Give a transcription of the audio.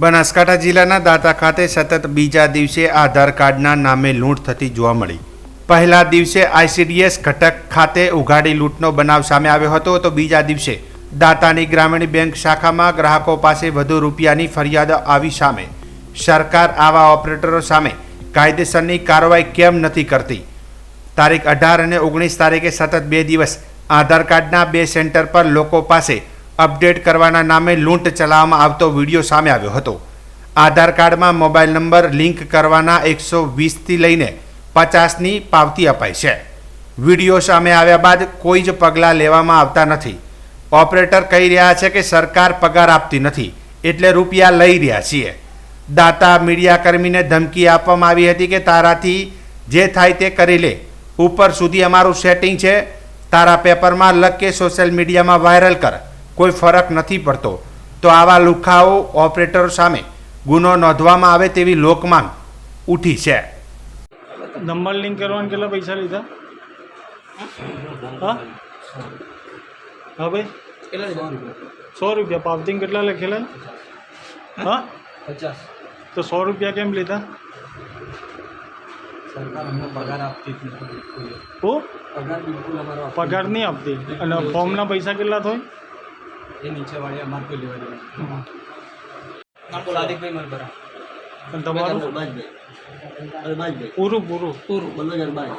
બનાસકાંઠા જિલ્લાના દાંતા ખાતે સતત બીજા દિવસે આધાર કાર્ડના નામે લૂંટ થતી જોવા મળી. પહેલા દિવસે આઈસીડીએસ ઘટક ખાતે ઉઘાડી લૂંટનો બનાવ સામે આવ્યો હતો તો બીજા દિવસે દાંતાની ગ્રામીણ બેંક શાખામાં ગ્રાહકો પાસે વધુ રૂપિયાની ફરિયાદ આવી સામે. સરકાર આવા ઓપરેટરો સામે કાયદેસરની કાર્યવાહી કેમ નથી કરતી? તારીખ અઢાર અને ઓગણીસ તારીખે સતત બે દિવસ આધાર કાર્ડના બે સેન્ટર પર લોકો પાસે અપડેટ કરવાના નામે લૂંટ ચલાવવામાં આવતો વીડિયો સામે આવ્યો હતો. આધાર કાર્ડમાં મોબાઈલ નંબર લિંક કરવાના એકસો વીસથી લઈને પચાસની પાવતી અપાય છે. વીડિયો સામે આવ્યા બાદ કોઈ જ પગલાં લેવામાં આવતા નથી. ઓપરેટર કહી રહ્યા છે કે સરકાર પગાર આપતી નથી, એટલે રૂપિયા લઈ રહ્યા છીએ. દાતા મીડિયાકર્મીને ધમકી આપવામાં આવી હતી કે તારાથી જે થાય તે કરી લે. ઉપર સુધી અમારું સેટિંગ છે. તારા પેપરમાં લખ કે સોશિયલ મીડિયામાં વાયરલ કર. કોઈ ફરક નથી પડતો. તો આવા લુખાઓ ઓપરેટરો સામે ગુનો નોંધવામાં આવે તેવી લોકમાંગ ઉઠી છે. નંબર લિંક કરવાના કેટલા પૈસા લીધા? હા? હા ભાઈ? સો રૂપિયા. પાવતિંગ કેટલા લખેલા? હા? પચાસ તો સો રૂપિયા કેમ લીધા? સરકાર અમને પગાર આપતી નથી. હો પગાર બિલકુલ અમારો પગાર નહીં આપતી. અને ફોર્મના પૈસા કેટલા થાય. એ નીચે વાળી અમારે કોઈ લેવા દેવા. સાદિકભાઈ મલબરા તમારું? પૂરું પૂરું પૂરું અરબાજ